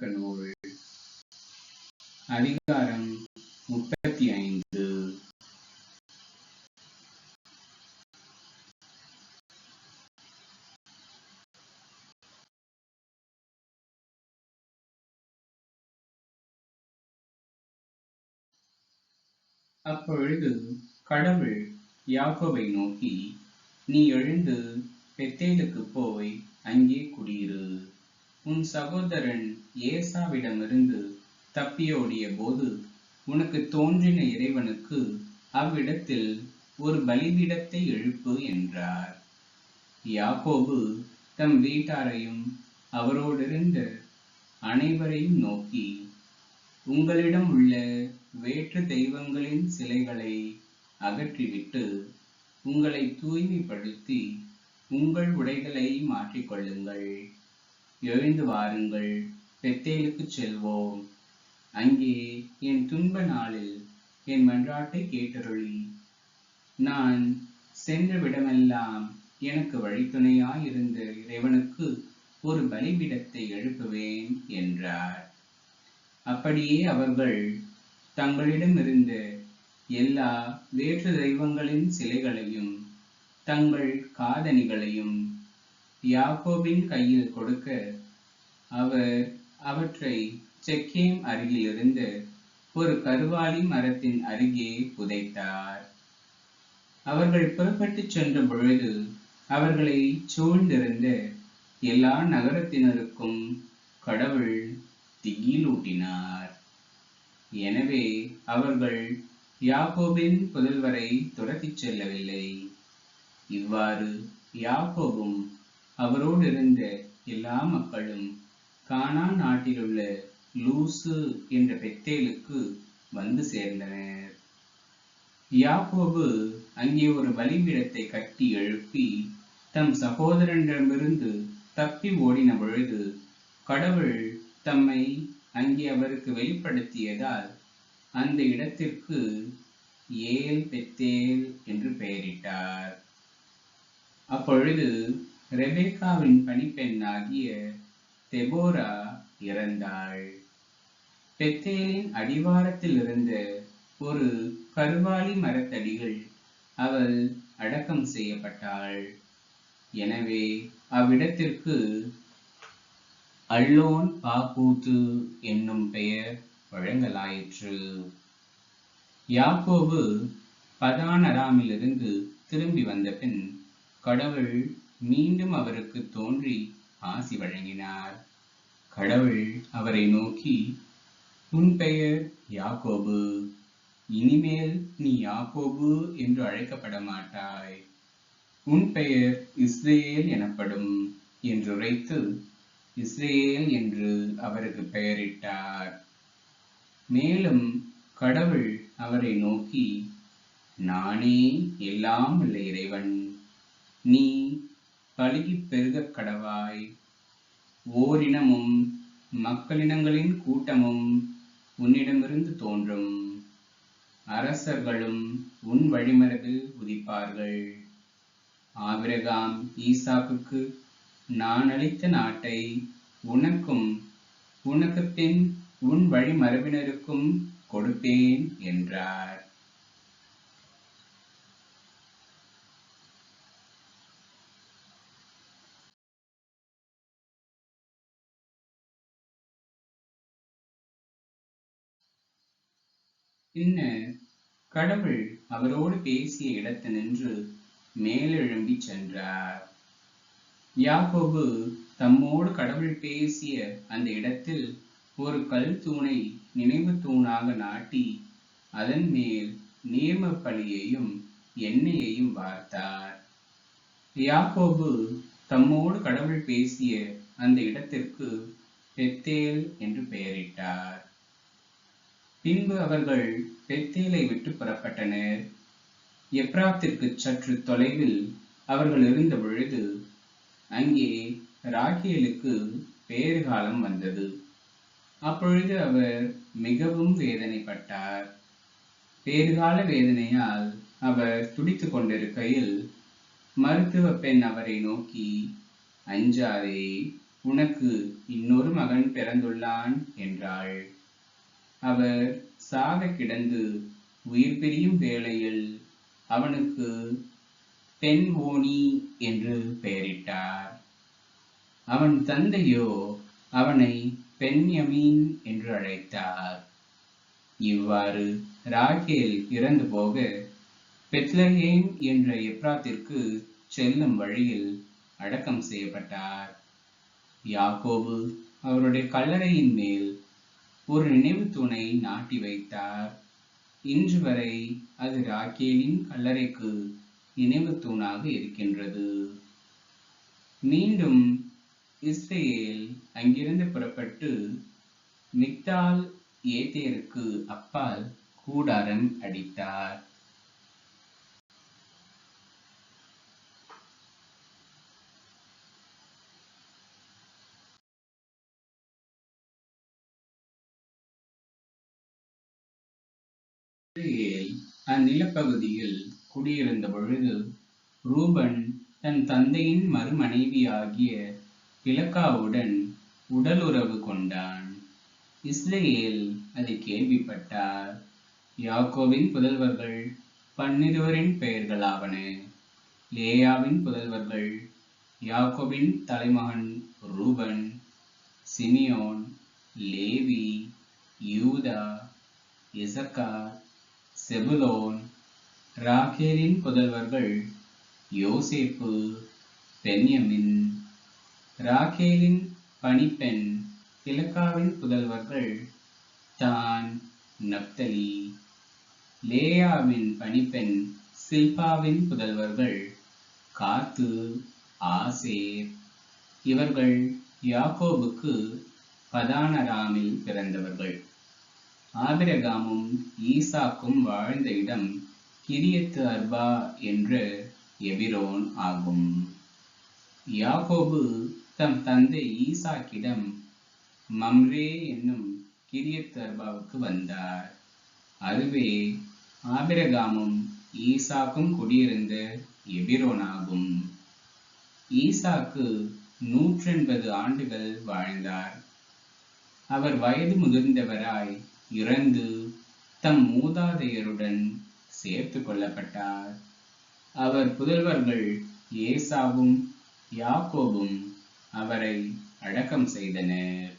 நூல் அதிகாரம் முப்பத்தி ஐந்து. அப்பொழுது கடவுள் யாக்கோவை நோக்கி நீ எழுந்து பெத்தேலுக்கு போய் அங்கே குடியிரு. உன் சகோதரன் ஏசாவிடமிருந்து தப்பியோடிய போது உனக்கு தோன்றின இறைவனுக்கு அவ்விடத்தில் ஒரு பலிபீடத்தை எழுப்பு என்றார். யாக்கோபு தம் வீட்டாரையும் அவரோடிருந்த அனைவரையும் நோக்கி உங்களிடம் உள்ள வேற்று தெய்வங்களின் சிலைகளை அகற்றிவிட்டு உங்களை தூய்மைப்படுத்தி உங்கள் உடைகளை மாற்றிக்கொள்ளுங்கள். எழுந்து வாருங்கள். பெத்தேலுக்கு செல்வோம். அங்கே என் துன்ப நாளில் என் மன்றாட்டை கேட்டருளி. நான் சென்ற விடமெல்லாம் எனக்கு வழித்துணையாயிருந்த இறைவனுக்கு ஒரு பலிபீடத்தை எழுப்புவேன் என்றார். அப்படியே அவர்கள் தங்களிடமிருந்த எல்லா வேற்று தெய்வங்களின் சிலைகளையும் தங்கள் காதணிகளையும் யாக்கோபின் கையில் கொடுக்க அவர் அவற்றை செக்கேம் அருகிலிருந்து ஒரு கருவாளி மரத்தின் அருகே புதைத்தார். அவர்கள் புறப்பட்டுச் சென்ற பொழுது அவர்களை சூழ்ந்திருந்த எல்லா நகரத்தினருக்கும் கடவுள் திகிலூட்டினார். எனவே அவர்கள் யாக்கோபின் புதல்வரை துரத்திச் செல்லவில்லை. இவ்வாறு யாக்கோபும் அவரோடு இருந்த எல்லா மக்களும் கானான் நாட்டிலுள்ள லூசு என்ற பெத்தேலுக்கு வந்து சேர்ந்தனர். யாக்கோபு அங்கே ஒரு பலிபீடத்தை கட்டி எழுப்பி தம் சகோதரனிடமிருந்து தப்பி ஓடின பொழுது கடவுள் தம்மை அங்கே அவருக்கு வெளிப்படுத்தியதால் அந்த இடத்திற்கு ஏல் பெத்தேல் என்று பெயரிட்டார். அப்பொழுது ரெபேக்காவின் பணிப்பெண்ணாகிய தெபோரா இறந்தாள். பெத்தேலின் அடிவாரத்தில் இருந்த ஒரு கருவாலி மரத்தடிகள் அவள் அடக்கம் செய்யப்பட்டாள். எனவே அவ்விடத்திற்கு அல்லோன் பாப்பூத்து என்னும் பெயர் வழங்கலாயிற்று. யாக்கோபு பதானராமிலிருந்து திரும்பி வந்த பின் கடவுள் மீண்டும் அவருக்கு தோன்றி ஆசி வழங்கினார். கடவுள் அவரை நோக்கி உன் பெயர் யாக்கோபு. இனிமேல் நீ யாக்கோபு என்று அழைக்கப்பட மாட்டாய் உன் பெயர் இஸ்ரேல் எனப்படும் என்று உரைத்து இஸ்ரேல் என்று அவருக்கு பெயரிட்டார். மேலும் கடவுள் அவரை நோக்கி நானே எல்லாம் உள்ள இறைவன். நீ பழுகி பெருகக் கடவாய். ஓரினமும் மக்களினங்களின் கூட்டமும் உன்னிடமிருந்து தோன்றும். அரசர்களும் உன் வழிமரபில் உதிப்பார்கள். ஆபிரகாம் ஈசாக்குக்கு நான் அளித்த நாட்டை உனக்கும் உனக்கு பின் உன் வழிமரபினருக்கும் கொடுப்பேன் என்றார். பின்னர் கடவுள் அவரோடு பேசிய இடத்தினின்று மேலெழும்பி சென்றார். யாக்கோபு தம்மோடு கடவுள் பேசிய அந்த இடத்தில் ஒரு கல் தூணை நினைவு தூணாக நாட்டி அதன் மேல் நீர்ம பலியையும் எண்ணெயையும் வார்த்தார். யாக்கோபு தம்மோடு கடவுள் பேசிய அந்த இடத்திற்கு பெத்தேல் என்று பெயரிட்டார். பின்பு அவர்கள் பெத்தேலை விட்டு புறப்பட்டனர். எப்ராத்திற்கு சற்று தொலைவில் அவர்கள் இருந்த பொழுது அங்கே ராகேலுக்கு பேறுகாலம் வந்தது. அப்பொழுது அவர் மிகவும் வேதனைப்பட்டார். பேறுகால வேதனையால் அவர் துடித்து கொண்டிருக்கையில் மருத்துவ பெண் அவரை நோக்கி அஞ்சாதே உனக்கு இன்னொரு மகன் பிறந்துள்ளான் என்றாள். அவர் சாக கிடந்து உயிர் பிரியும் வேளையில் அவனுக்கு பெண்வோனி என்று பெயரிட்டார். அவன் தந்தையோ அவனை பெண்யமீன் என்று அழைத்தார். இவ்வாறு ராகேல் இறந்து போக பெத்லஹேம் என்ற எப்ராத்திற்கு செல்லும் வழியில் அடக்கம் செய்யப்பட்டார். யாக்கோபு அவருடைய கல்லறையின் மேல் ஒரு நினைவு தூணை நாட்டி வைத்தார். இன்று வரை அது ராக்கேலின் கல்லறைக்கு நினைவு தூணாக இருக்கின்றது. மீண்டும் இஸ்ரேல் அங்கிருந்து புறப்பட்டு மிக்தால் ஏதேருக்கு அப்பால் கூடாரம் அடித்தார். இஸ்ரேல் அந்நிலப்பகுதியில் குடியிருந்த பொழுது ரூபன் தன் தந்தையின் மறுமனைவியாகிய பிலக்காவுடன் உறவு கொண்டான். இஸ்ரேல் அதை கேள்விப்பட்டார். யாக்கோவின் புதல்வர்கள் பன்னிருவரின் பெயர்களாவன? லேயாவின் புதல்வர்கள் யாக்கோவின் தலைமகன் Reuben Simeon Levi Judah Issachar Zebulun ராகேலின் புதல்வர்கள் யோசேப்பு பென்யமின் ராகேலின் பணிப்பெண் இலக்காவின் புதல்வர்கள் தான் நப்தலி லேயாவின் பணிப்பெண் சில்பாவின் புதல்வர்கள் காத்து ஆசேர். இவர்கள் யாக்கோபுக்கு பதானராமில் பிறந்தவர்கள். ஆபிரகாமும் ஈசாக்கும் வாழ்ந்த இடம் கிரியத்து அர்பா என்ற எபிரோன் ஆகும். யாகோபு தம் தந்தை ஈசாக்கிடம் மம்ரே என்னும் கிரியத்து அர்பாவுக்கு வந்தார். அதுவே ஆபிரகாமும் ஈசாக்கும் குடியிருந்த எபிரோனாகும் ஈசாக்கு நூற்றெண்பது ஆண்டுகள் வாழ்ந்தார். அவர் வயது முதிர்ந்தவராய் இறந்து தம் மூதாதையருடன் சேர்த்து கொள்ளப்பட்டார். அவர் புதல்வர்கள் ஏசாவும் யாக்கோபும் அவரை அடக்கம் செய்தனர்.